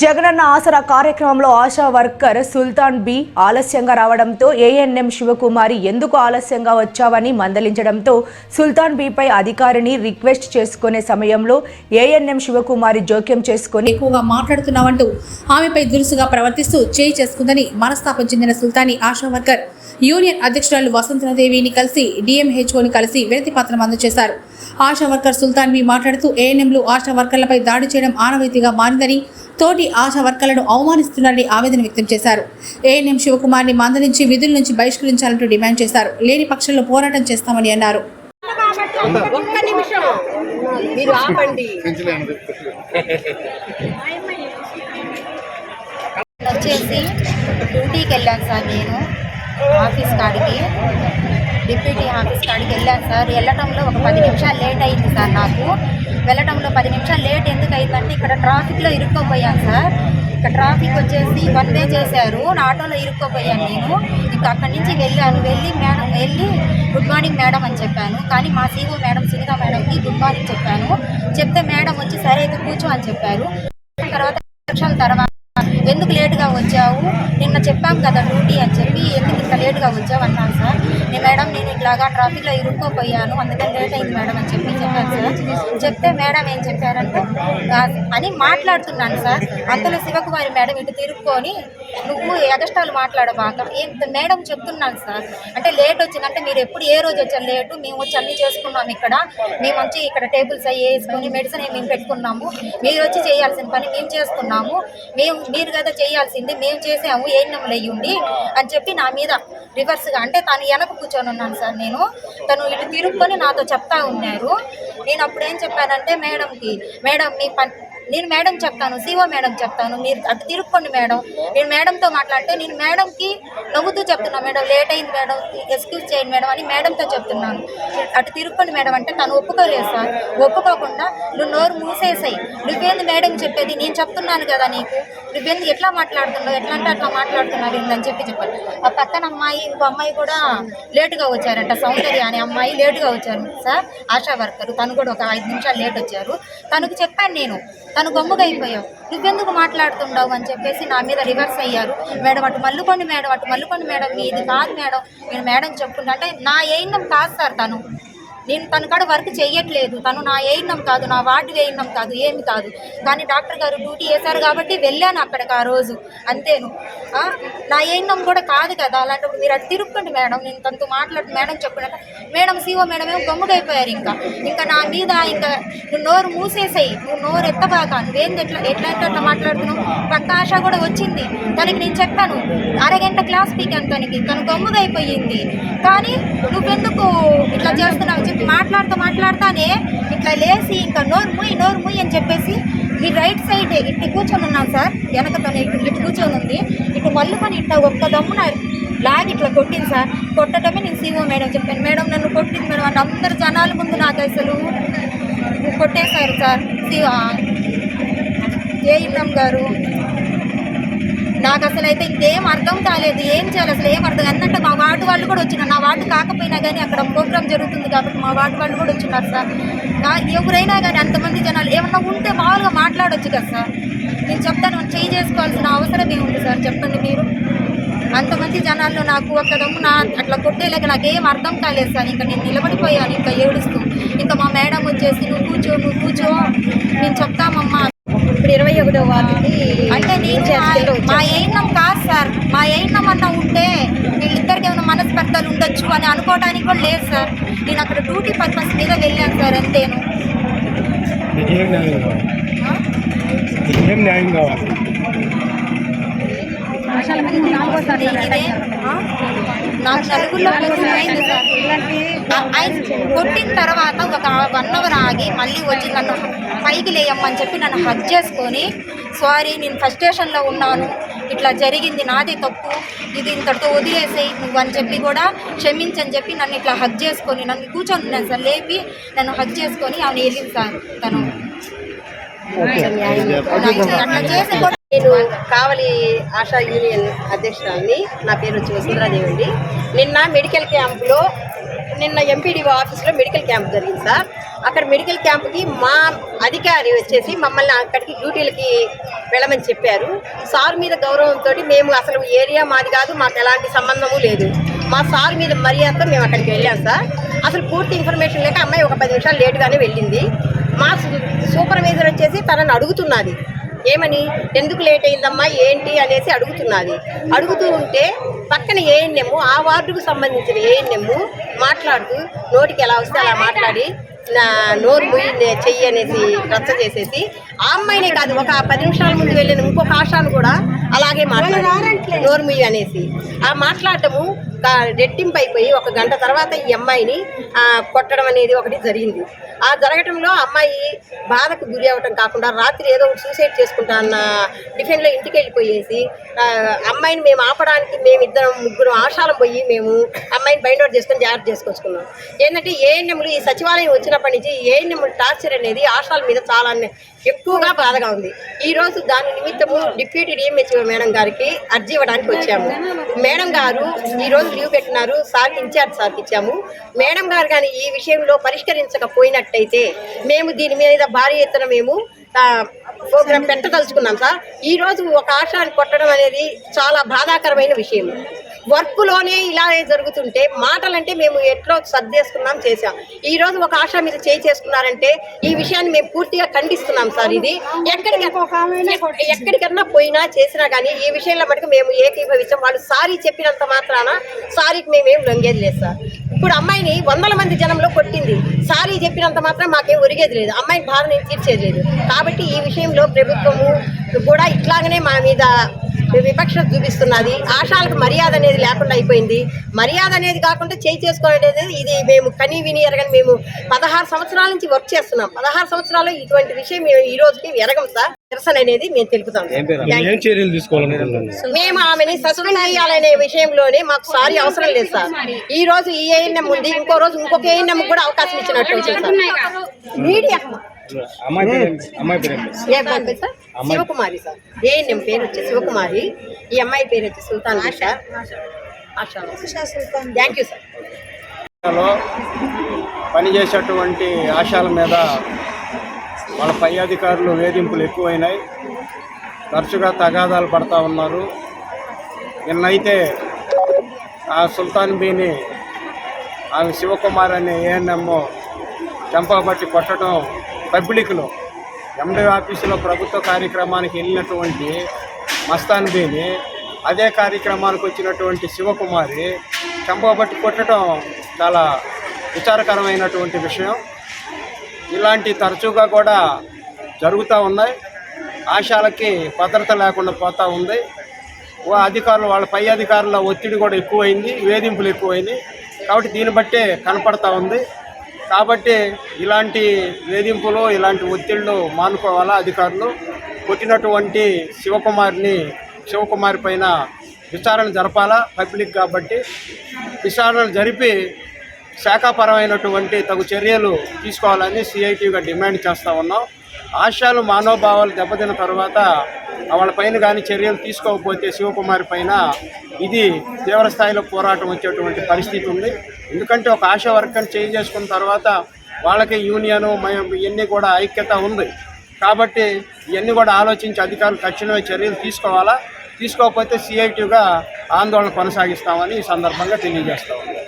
జగనన్న ఆసరా కార్యక్రమంలో ఆశా వర్కర్ సుల్తాన్ బి ఆలస్యంగా రావడంతో ఏఎన్ఎం శివకుమారి ఎందుకు ఆలస్యంగా వచ్చావని మందలించడంతో సుల్తాన్ బిపై అధికారిని రిక్వెస్ట్ చేసుకునే సమయంలో ఏఎన్ఎం శివకుమారి జోక్యం చేసుకుని ఎక్కువగా మాట్లాడుతున్నావంటూ ఆమెపై దురుసుగా ప్రవర్తిస్తూ చేయి చేసుకుందని మనస్తాపం చెందిన సుల్తాని ఆశా వర్కర్. యూనియన్ అధ్యక్షురాలు వసంతదేవిని కలిసి డిఎంహెచ్ఓని కలిసి వినతి పత్రం అందజేశారు. ఆశా వర్కర్ సుల్తాన్ బి మాట్లాడుతూ ఏఎన్ఎంలు ఆశా వర్కర్లపై దాడి చేయడం ఆనవాయితీగా మారిందని తోటి ఆశా వర్కర్లను అవమానిస్తున్నారని ఆవేదన వ్యక్తం చేశారు. ఏఎన్ఎం శివకుమార్ని మందలించి విధుల నుంచి బహిష్కరించాలంటూ డిమాండ్ చేశారు. లేని పక్షంలో పోరాటం చేస్తామని అన్నారు. ఒక్క నిమిషం. మీరు ఆపండి. వచ్చేసి డ్యూటీకి వెళ్ళాను సార్ నేను. ఆఫీస్ కాడికి. డిప్యూటీ ఆఫీస్ కాడికి వెళ్ళాను సార్. వెళ్ళటంలో ఒక పది నిమిషాలు లేట్ అయింది సార్ నాకు. వెళ్ళడంలో పది నిమిషాలు లేట్ ఎందుకు అయిందంటే ఇక్కడ ట్రాఫిక్లో ఇరుక్కోపోయాను సార్. ఇక్కడ ట్రాఫిక్ వచ్చేసి వన్ వే చేశారు. నా ఆటోలో ఇరుక్కోపోయాను నేను. ఇంకా అక్కడి నుంచి వెళ్ళాను. వెళ్ళి మేడం వెళ్ళి గుడ్ మార్నింగ్ మేడం అని చెప్పాను. కానీ మా సీఓ మేడం సునీత మేడంకి గుడ్ మార్నింగ్ చెప్పాను. చెప్తే మేడం వచ్చి సరే అయితే కూర్చో అని చెప్పారు. తర్వాత తర్వాత ఎందుకు లేటుగా వచ్చావు? చెప్పాం కదా డ్యూటీ అని చెప్పి ఎందుకు ఇంత లేటుగా వచ్చావు అన్నాను సార్. నేను మేడం నేను ఇట్లాగా ట్రాఫిక్లో ఇరుక్కోపోయాను అందుకని లేట్ అయింది మేడం అని చెప్పి చెప్పాను సార్. చెప్తే మేడం ఏం చెప్పారంటే అని మాట్లాడుతున్నాను సార్. అంతలో శివకుమారి మేడం ఇటు తిరుక్కొని నువ్వు ఎగస్టాలు మాట్లాడబాక మేడం చెప్తున్నాను సార్. అంటే లేట్ వచ్చిందంటే మీరు ఎప్పుడు ఏ రోజు వచ్చారు? లేటు మేము వచ్చి అన్నీ చేసుకున్నాం ఇక్కడ. మేము వచ్చి ఇక్కడ టేబుల్స్ అవి వేసుకొని మెడిసిన్ మేము పెట్టుకున్నాము. మీరు వచ్చి చేయాల్సిన పని మేము చేసుకున్నాము. మేము మీరు కదా చేయాల్సింది మేము చేసాము ఏం నమ్మలు అయ్యుండి అని చెప్పి నా మీద రివర్స్గా అంటే తను వెనక కూర్చొని ఉన్నాను సార్ నేను. తను ఇటు తిరుక్కొని నాతో చెప్తా ఉన్నారు. నేను అప్పుడు ఏం చెప్పానంటే మేడంకి మేడం మీ పని నేను మేడం చెప్తాను సిఓ మేడం చెప్తాను మీరు అటు తిరుక్కోండి మేడం. నేను మేడంతో మాట్లాడితే నేను మేడంకి నవ్వుతూ చెప్తున్నాను మేడం లేట్ అయింది మేడం ఎక్స్క్యూజ్ చేయండి మేడం అని మేడంతో చెప్తున్నాను. అటు తిరుక్కోండి మేడం అంటే తను ఒప్పుకోలేదు సార్. ఒప్పుకోకుండా నువ్వు నోరు మూసేసాయి. నువ్వేంది మేడం చెప్పేది? నేను చెప్తున్నాను కదా నీకు. నువ్వేంది ఎట్లా మాట్లాడుతున్నావు? ఎట్లా అంటే అట్లా మాట్లాడుతున్నావు అని చెప్పి చెప్పారు ఆ పక్కన అమ్మాయి ఇంకో అమ్మాయి కూడా లేటుగా వచ్చారంట సౌందర్య అనే అమ్మాయి లేటుగా వచ్చారు సార్. ఆశా వర్కర్. తను కూడా ఒక ఐదు నిమిషాలు లేట్ వచ్చారు. తనకు చెప్పాను నేను. తను గమ్ముగా నువ్వెందుకు మాట్లాడుతుండవు? అని చెప్పేసి నా మీద రివర్స్ అయ్యారు. మేడం అటు మల్లుకోండి మేడం అటు మల్లుకోండి మేడం ఇది కాదు మేడం. నేను మేడం చెప్పుకుంటా అంటే నా ఏం కాదు సార్ తను. నేను తన కాడ వర్క్ చేయట్లేదు తను నా ఏయినం కాదు నా వార్డు వేయినం కాదు ఏమి కాదు. కానీ డాక్టర్ గారు డ్యూటీ వేశారు కాబట్టి వెళ్ళాను అక్కడికి ఆ రోజు. అంతేను. నా ఏయినం కూడా కాదు కదా. అలాంటప్పుడు మీరు అటు తిరుక్కోండి మేడం. నేను తనతో మాట్లాడు మేడం చెప్పినట్టు. మేడం సీఓ మేడం ఏమో గమ్ముడైపోయారు ఇంకా. ఇంకా నా మీద ఇంకా నువ్వు నోరు మూసేసాయి. నువ్వు నోరు ఎత్తబాక. నువ్వేంది ఎట్లా ఎట్లా అంటే అట్లా మాట్లాడుతున్నావు? పక్క ఆశ కూడా వచ్చింది. తనకి నేను చెప్పాను. అరగంట క్లాస్ పీకాను తనకి. తను గమ్ముగా అయిపోయింది కానీ నువ్వెందుకు ఇట్లా చేస్తున్నావు? చెప్పి. మాట్లాడుతూ మాట్లాడుతానే ఇట్లా లేచి ఇంకా నోరు ముయ్యి నోరు ముయ్యి అని చెప్పేసి ఈ రైట్ సైడ్ ఇట్టు కూర్చొని ఉన్నాను సార్. వెనకతోనే ఇటు ఇటు కూర్చొని ఉంది. ఇటు మళ్ళుకొని ఇట్లా ఒక్క దమ్మున లాగి ఇట్లా కొట్టింది సార్. కొట్టడమే నేను సీఓ మేడం చెప్పాను. మేడం నన్ను కొట్టింది మేడం అని అందరు జనాల ముందు నాకు అసలు కొట్టేశారు సార్. జయరామ్ గారు. నాకు అసలు అయితే ఇంకేం అర్థం కాలేదు ఏం చేయాలి అసలు ఏం అర్థం? ఎందుకంటే మా వార్డు వాళ్ళు కూడా వచ్చినారు. నా వార్డు కాకపోయినా కానీ అక్కడ ప్రోగ్రామ్ జరుగుతుంది కాబట్టి మా వార్డు వాళ్ళు కూడా వచ్చినారు సార్. నా ఎవరైనా కానీ అంతమంది జనాలు ఏమన్నా ఉంటే మామూలుగా మాట్లాడొచ్చు కదా సార్. నేను చెప్తాను చేయి చేసుకోవాల్సిన అవసరం ఏముంది సార్? చెప్పండి మీరు. అంతమంది జనాల్లో నాకు ఒక దమ్ము నా అట్లా కొట్టేలాగా నాకేం అర్థం కాలేదు సార్. ఇంకా నేను నిలబడిపోయాను ఇంకా ఏడుస్తూ. ఇంకా మా మేడం వచ్చేసి నువ్వు కూర్చో నువ్వు కూర్చో. నేను చెప్తామమ్మా ఇప్పుడు ఇరవై ఒకటో వార్డుకి అంటే నేను మా- ఏయినం కాదు సార్. మా ఏయినం అన్న ఉంటే వీళ్ళిద్దరికి ఏమైనా మనస్పర్ధలు ఉండొచ్చు అని అనుకోవడానికి కూడా లేదు సార్. నేను అక్కడ డ్యూటీ పర్పస్ మీద వెళ్ళాను సార్ అంతేను. ఏం న్యాయం కావాలి? నాకు నలుగురిలో ప్లేస్ అయింది సార్. కొట్టిన తర్వాత ఒక వన్ అవర్ ఆగి మళ్ళీ వచ్చి నన్ను పైకి లేయమ్మని చెప్పి నన్ను హగ్ చేసుకొని సారీ నేను ఫస్ట్ స్టేషన్లో ఉన్నాను. ఇట్లా జరిగింది నాదే తప్పు. ఇది ఇంతటితో వదిలేసేయి నువ్వు అని చెప్పి కూడా క్షమించని చెప్పి నన్ను ఇట్లా హగ్ చేసుకొని నన్ను కూర్చొని సార్ లేపి నన్ను హగ్ చేసుకొని ఆమె వెళ్ళింది సార్ తను. అట్లా చేసి కూడా నేను కావలి ఆశా యూనియన్ అధ్యక్షురాలిని. నా పేరు వచ్చి వసుంధరాదేవి అండి. నిన్న మెడికల్ క్యాంప్లో నిన్న ఎంపీడీఓ ఆఫీస్లో మెడికల్ క్యాంప్ జరిగింది సార్. అక్కడ మెడికల్ క్యాంప్కి మా అధికారి వచ్చేసి మమ్మల్ని అక్కడికి డ్యూటీలకి వెళ్ళమని చెప్పారు. సార్ మీద గౌరవంతో మేము అసలు ఏరియా మాది కాదు మాకు ఎలాంటి సంబంధము లేదు. మా సార్ మీద మర్యాదతో మేము అక్కడికి వెళ్ళాం సార్. అసలు పూర్తి ఇన్ఫర్మేషన్ లేక అమ్మాయి ఒక పది నిమిషాలు లేటుగానే వెళ్ళింది. మా సూపర్వైజర్ వచ్చేసి తనని అడుగుతున్నది. ఏమని? ఎందుకు లేట్ అయిందమ్మా? ఏంటి? అనేసి అడుగుతున్నది. అడుగుతూ ఉంటే పక్కన ఏఎన్ఎం ఆ వార్డుకు సంబంధించిన ఏఎన్ఎం మాట్లాడుతూ నోటికి ఎలా వస్తే అలా మాట్లాడి నా నోరు ముయ్యి నే- చెయ్యి అనేసి రచ్చ చేసేసి ఆ అమ్మాయినే కాదు ఒక పది నిమిషాల ముందు వెళ్ళిన ఇంకొక ఆశాను కూడా అలాగే మాట్లాడారు నోరు ముయ్యి అనేసి. ఆ మాట్లాడటము రెట్టింపు అయిపోయి ఒక గంట తర్వాత ఈ అమ్మాయిని కొట్టడం అనేది ఒకటి జరిగింది. ఆ జరగటంలో అమ్మాయి బాధకు గురి అవ్వటం కాకుండా రాత్రి ఏదో ఒకటి సూసైడ్ చేసుకుంటా అన్న టిఫిన్లో ఇంటికి వెళ్ళిపోయేసి అమ్మాయిని మేము ఆపడానికి మేము ఇద్దరం ముగ్గురు ఆశాలం పోయి మేము అమ్మాయిని బైండ్ అవుట్ చేసుకొని జాగ్రత్త చేసుకొచ్చుకున్నాం. ఏంటంటే ఏఎన్ఎంలు ఈ సచివాలయం వచ్చినప్పటి నుంచి ఏఎన్ఎంలు టార్చర్ అనేది ఆశాల మీద చాలా ఎక్కువగా బాధగా ఉంది. ఈ రోజు దాని నిమిత్తము డిప్యూటీ డిఎంహెచ్ఓ మేడం గారికి అర్జీ ఇవ్వడానికి వచ్చాము. మేడం గారు ఈరోజు రోజు లీవ్ పెట్టినారు సార్ ఇన్ఛార్జ్ సార్కి ఇచ్చాము. మేడం గారు కానీ ఈ విషయంలో పరిష్కరించకపోయినట్టయితే మేము దీని మీద భారీ ఎత్తున మేము ప్రోగ్రాం పెట్టదలుచుకున్నాం సార్. ఈ రోజు ఒక ఆశాన్ని కొట్టడం అనేది చాలా బాధాకరమైన విషయం. వర్క్లోనే ఇలా జరుగుతుంటే మాటలంటే మేము ఎట్లో సర్దేసుకున్నాం చేసాం ఈ రోజు ఒక ఆశ మీద చేయి చేసుకున్నారంటే ఈ విషయాన్ని మేము పూర్తిగా ఖండిస్తున్నాం సార్ ఇది. ఎక్కడికి ఎక్కడికన్నా పోయినా చేసినా కానీ ఈ విషయంలో మటుకు మేము ఏకీభవించాం. వాళ్ళు సారీ చెప్పినంత మాత్రాన సారీకి మేమేం లొంగేది లేదు సార్. ఇప్పుడు అమ్మాయిని వందల మంది జనంలో కొట్టింది. సారీ చెప్పినంత మాత్రం మాకేం ఒరిగేది లేదు. అమ్మాయిని బాధ నేను తీర్చేది లేదు. కాబట్టి ఈ విషయం విషయంలో ప్రభుత్వము కూడా ఇట్లాగనే మా మీద విపక్ష చూపిస్తున్నది. ఆశాలకు మర్యాద అనేది లేకుండా అయిపోయింది. మర్యాద అనేది కాకుండా చేయి చేసుకోవడం అనేది ఇది మేము కనీ విని ఎరగని మేము పదహారు సంవత్సరాల నుంచి వర్క్ చేస్తున్నాం. పదహారు సంవత్సరాలు ఇటువంటి విషయం మేము ఈ రోజుకి ఎరగం సార్. నిరసన అనేది మేము తెలుపుతాం. మేము ఆమెని సస్పెండ్ చేయాలనే విషయంలోనే మాకు సారీ అవసరం లేదు సార్. ఈ రోజు ఈ ఏఎన్ఎం ఉంది ఇంకో రోజు ఇంకొక ఏఎన్ఎం కూడా అవకాశం ఇచ్చినట్టు మీడియా. అమ్మాయి? అమ్మాయి పేరు? ఏ సార్? శివకుమారి సార్. ఏఎన్ఎం పేరు వచ్చి శివకుమారి. ఈ అమ్మాయి పేరు వచ్చి Sultan ASHA ASHA thank you sir పనిచేసేటువంటి ఆశాల మీద వాళ్ళ పై అధికారులు వేధింపులు ఎక్కువైనాయి. తరచుగా తగాదాలు పడతా ఉన్నారు. నిన్నైతే ఆ సుల్తాన్ బీని ఆమె శివకుమార్ అనే ఏఎన్ఎం చెంపబట్టి కొట్టడం పబ్లిక్లో ఎండీ ఆఫీసులో ప్రభుత్వ కార్యక్రమానికి వెళ్ళినటువంటి మస్తాన్ బీని అదే కార్యక్రమానికి వచ్చినటువంటి శివకుమారి చంపబట్టి కొట్టడం చాలా విచారకరమైనటువంటి విషయం. ఇలాంటి తరచుగా కూడా జరుగుతూ ఉన్నాయి. ఆశాలకి భద్రత లేకుండా పోతూ ఉంది. ఓ అధికారులు వాళ్ళ పై అధికారుల ఒత్తిడి కూడా ఎక్కువైంది వేధింపులు ఎక్కువైనాయి. కాబట్టి దీన్ని బట్టే కనపడతా ఉంది. కాబట్టి ఇలాంటి వేధింపులు ఇలాంటి ఒత్తిళ్ళు మానుకోవాలా అధికారులు? కొట్టినటువంటి శివకుమార్ని శివకుమారి పైన విచారణ జరపాలా పబ్లిక్ కాబట్టి? విచారణ జరిపి శాఖాపరమైనటువంటి తగు చర్యలు తీసుకోవాలని సిఐటిగా డిమాండ్ చేస్తూ ఉన్నాం. ఆశయాలు మానవభావాలు దెబ్బతిన్న తర్వాత వాళ్ళ పైన కానీ చర్యలు తీసుకోకపోతే శివకుమారి పైన ఇది తీవ్రస్థాయిలో పోరాటం వచ్చేటువంటి పరిస్థితి ఉంది. ఎందుకంటే ఒక ఆశా వర్కర్ని చేంజ్ చేసుకున్న తర్వాత వాళ్ళకి యూనియను ఇవన్నీ కూడా ఐక్యత ఉంది. కాబట్టి ఇవన్నీ కూడా ఆలోచించి అధికారులు తక్షణమే చర్యలు తీసుకోవాలా? తీసుకోకపోతే సిఐటిగా ఆందోళన కొనసాగిస్తామని ఈ సందర్భంగా తెలియజేస్తాము